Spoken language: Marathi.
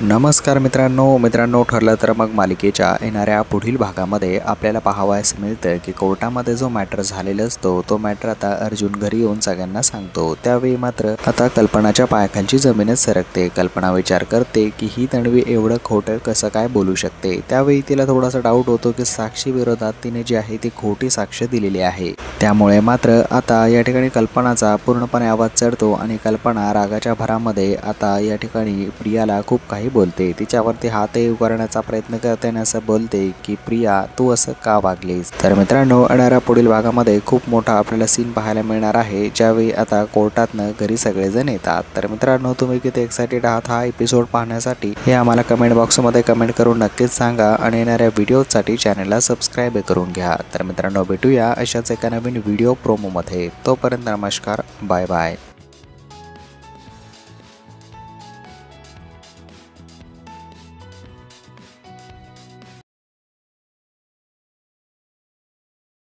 नमस्कार मित्रांनो मित्रांनो ठरलं तर मग मालिकेच्या येणाऱ्या पुढील भागामध्ये आपल्याला पाहावयास मिळतं की कोर्टामध्ये जो मॅटर झालेला असतो तो मॅटर आता अर्जुन घरी येऊन सगळ्यांना सांगतो. त्यावेळी मात्र आता कल्पनाच्या पायाखालची जमीनच सरकते. कल्पना विचार करते की ही तणवी एवढं खोटं कसं काय बोलू शकते? त्यावेळी तिला थोडासा डाऊट होतो की साक्षी विरोधात तिने जी आहे ती खोटी साक्ष दिलेली आहे. त्यामुळे मात्र आता या ठिकाणी कल्पनाचा पूर्णपणे आवाज चढतो आणि कल्पना रागाच्या भरामध्ये आता या ठिकाणी प्रियाला खूप काही बोलते. तिच्यावरती हातही उगारण्याचा प्रयत्न करते आणि असं बोलते की प्रिया तू असं का वागलीस? तर मित्रांनो येणाऱ्या पुढील भागामध्ये खूप मोठा आपल्याला सीन पाहायला मिळणार आहे ज्यावेळी आता कोर्टातनं घरी सगळेजण येतात. तर मित्रांनो तुम्ही किती एक्सायटेड आहात हा एपिसोड पाहण्यासाठी हे आम्हाला कमेंट बॉक्समध्ये कमेंट करून नक्कीच सांगा आणि येणाऱ्या व्हिडिओसाठी चॅनलला सबस्क्राईब करून घ्या. तर मित्रांनो भेटूया अशाच एका नवीन व्हिडिओ प्रोमोमध्ये तोपर्यंत नमस्कार बाय बाय